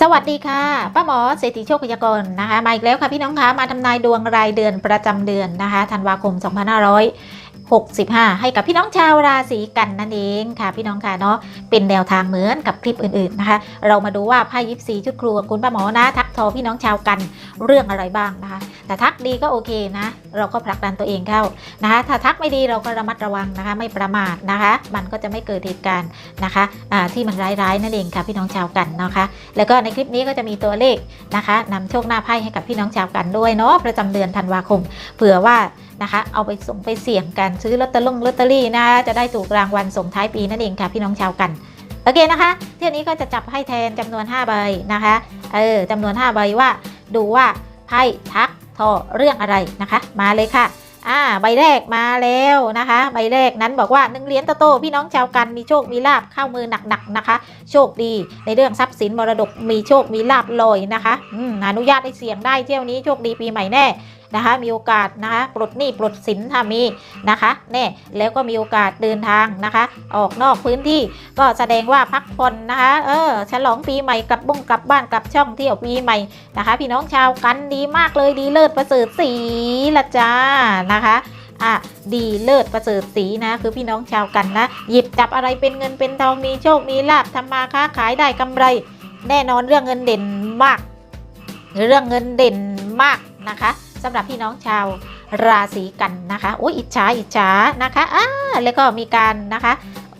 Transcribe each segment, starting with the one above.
สวัสดีค่ะป้าหมอเศรษฐีโชคพยากรณ์นะคะมาอีกแล้วค่ะพี่น้องคะมาทำนายดวงรายเดือนประจำเดือนนะคะธันวาคม 2565 ให้กับพี่น้องชาวราศีกันนั่นเองค่ะ พี่น้องค่ะเนาะเป็นแนวทางเหมือนกับคลิปอื่นๆนะคะ เรามาดูว่าไพ่ยิปซีชุดครัวคุณป้าหมอนะทักทอพี่น้องชาวกันเรื่องอะไรบ้างนะคะ แต่ทักดีก็โอเคนะ เราก็ผลักดันตัวเองเข้านะคะถ้าทักไม่ดีเราก็ระมัดระวังนะคะ ไม่ประมาทนะคะ มันก็จะไม่เกิดเหตุการณ์นะคะอ่าที่มันร้ายๆนั่นเองค่ะพี่น้องชาวกันนะคะ แล้วก็ในคลิปนี้ก็จะมีตัวเลขนะคะนำโชคหน้าไพ่ให้กับพี่น้องชาวกันด้วยเนาะประจำเดือนธันวาคมเผื่อว่านะคะเอาไปส่งไปเสี่ยงกันซื้อลอตเตอรี่ลอตเตอรี่นะจะได้ถูกรางวัลส่งท้ายปีนั่นเองค่ะพี่น้องชาวกันโอเคนะคะเที่ยวนี้ก็จะจับให้แทนจำนวน5ใบนะคะเออจำนวน5ใบว่าดูว่าไพ่ทัก ทอเรื่องอะไรนะคะ มาเลยค่ะอ่าใบแรกมาแล้วนะคะ ใบแรกนั้นบอกว่าหนึ่งเหรียญตะโต้พี่น้องชาวกันมีโชคมีลาบเข้ามือหนักๆนะคะ โชคดีในเรื่องทรัพย์สินมรดกมีโชคมีลาบลอยนะคะอืมอนุญาตให้เสี่ยงได้เที่ยวนี้โชคดีปีใหม่แน่ นะคะ มีโอกาสนะคะปลดหนี้ปลดสินถ้ามีนะคะแน่แล้วก็มีโอกาสเดินทางนะคะ ออกนอกพื้นที่ก็แสดงว่าพักผ่อนนะคะเออฉลองปีใหม่กลับบุ้งกลับบ้านกลับช่องเที่ยวปีใหม่นะคะ พี่น้องชาวกันดีมากเลยดีเลิศประเสริฐสีละจ้านะคะอะดีเลิศประเสริฐสีนะ คือพี่น้องชาวกันนะ หยิบจับอะไรเป็นเงินเป็นทองมีโชคมีลาบทำมาค้าขายได้กำไร แน่นอนเรื่องเงินเด่นมาก เรื่องเงินเด่นมากนะคะ สำหรับพี่น้องชาวราศีกันนะคะโอ้ยอิจฉาอิจฉานะคะอ่าแล้วก็มีการนะคะ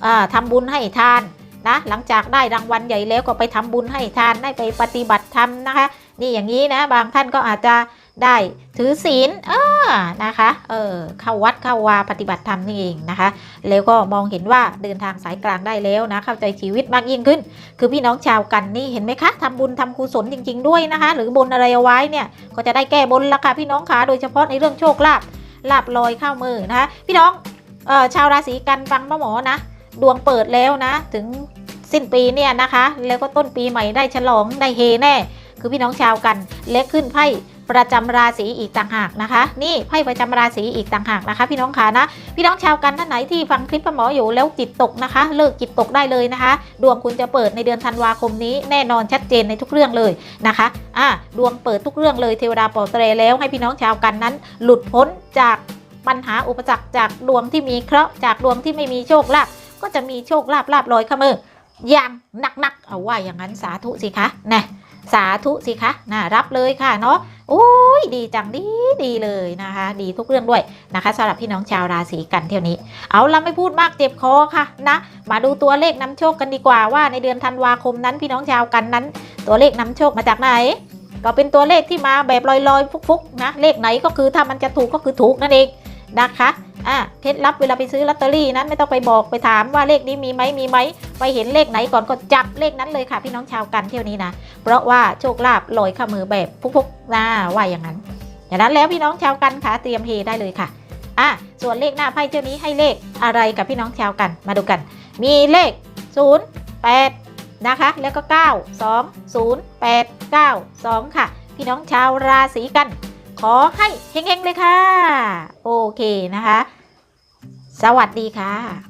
อ่าทำบุญให้ทานนะหลังจากได้รางวัลใหญ่แล้วก็ไปทำบุญให้ทานได้ไปปฏิบัติธรรมนะคะ นี่อย่างนี้นะบางท่านก็อาจจะ ได้ถือศีลเออนะคะ เออเข้าวัดเข้าวาปฏิบัติธรรมนี่เองนะคะ แล้วก็มองเห็นว่าเดินทางสายกลางได้แล้วนะ เข้าใจชีวิตมากยิ่งขึ้น คือพี่น้องชาวกันนี่เห็นไหมคะทำบุญทำกุศลจริง ๆ ด้วยนะคะ หรือบนอะไรเอาไว้เนี่ย ก็จะได้แก้บนละค่ะพี่น้องขาโดยเฉพาะในเรื่องโชคลาภลาบลอยเข้ามือนะคะ พี่น้องเออชาวราศีกันฟังป้าหมอนะ ดวงเปิดแล้วนะ ถึงสิ้นปีเนี่ยนะคะ แล้วก็ต้นปีใหม่ได้ฉลองได้เฮแน่ คือพี่น้องชาวกันเล็กขึ้นไพ่ ประจำราศีอีกต่างหากนะคะ นี่ไพ่ประจำราศีอีกต่างหากนะคะ พี่น้องขานะ พี่น้องชาวกันท่านไหนที่ฟังคลิปหมออยู่แล้วจิตตกนะคะ เลิกจิตตกได้เลยนะคะ ดวงคุณจะเปิดในเดือนธันวาคมนี้แน่นอนชัดเจนในทุกเรื่องเลยนะคะอะดวงเปิดทุกเรื่องเลยเทวดาปอบเตรแล้วให้พี่น้องชาวกันนั้น หลุดพ้นจากปัญหาอุปสรรคจากดวงที่มีเคราะห์จากดวงที่ไม่มีโชคลาภก็จะมีโชคลาภลาบลอยเข้ามือ อย่างหนักๆเอาว่าอย่างนั้นสาธุสิคะนะสาธุสิคะนะรับเลยค่ะเนาะโอ้ยดีจังดีดีเลยนะคะ ดีทุกเรื่องด้วยนะคะสำหรับพี่น้องชาวราศีกันเที่ยวนี้ เอาละไม่พูดมากเจ็บคอค่ะนะ มาดูตัวเลขนำโชคกันดีกว่าว่าในเดือนธันวาคมนั้นพี่น้องชาวกันนั้น ตัวเลขนำโชคมาจากไหน ก็เป็นตัวเลขที่มาแบบลอยๆ ฟุกๆนะเลขไหนก็คือถ้ามันจะถูกก็คือถูกนั่นเองนะคะ อะเคล็ดลับเวลาไปซื้อลอตเตอรี่นั้นไม่ต้องไปบอกไปถามว่าเลขนี้มีไหมมีไหมไปเห็นเลขไหนก่อนก็จับเลขนั้นเลยค่ะ พี่น้องชาวกันเที่ยวนี้นะเพราะว่าโชคลาภลอยข้ามือแบบฟุกๆนะว่าอย่างนั้นอย่างนั้นแล้วพี่น้องชาวกันค่ะเตรียมเฮได้เลยค่ะอะส่วนเลขหน้าไพ่เจ้านี้ให้เลขอะไรกับพี่น้องชาวกันมาดูกัน มีเลข 0 8 นะคะ แล้วก็ 9 2 0 8 9 2 ค่ะ พี่น้องชาวราศีกัน ขอให้เฮงๆเลยค่ะ โอเคนะคะ สวัสดีค่ะ